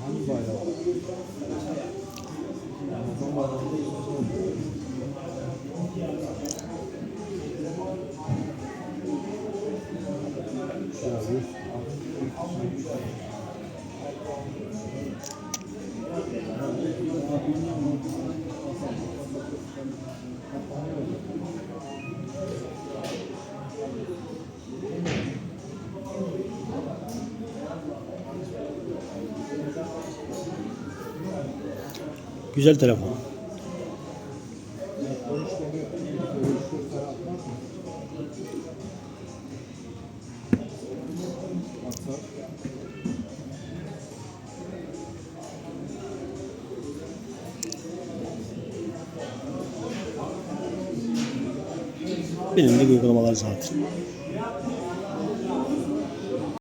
Hangi bayrak? Ramazan bayrağı. Şöyle. Güzel telefon. De uygulamalar zaten.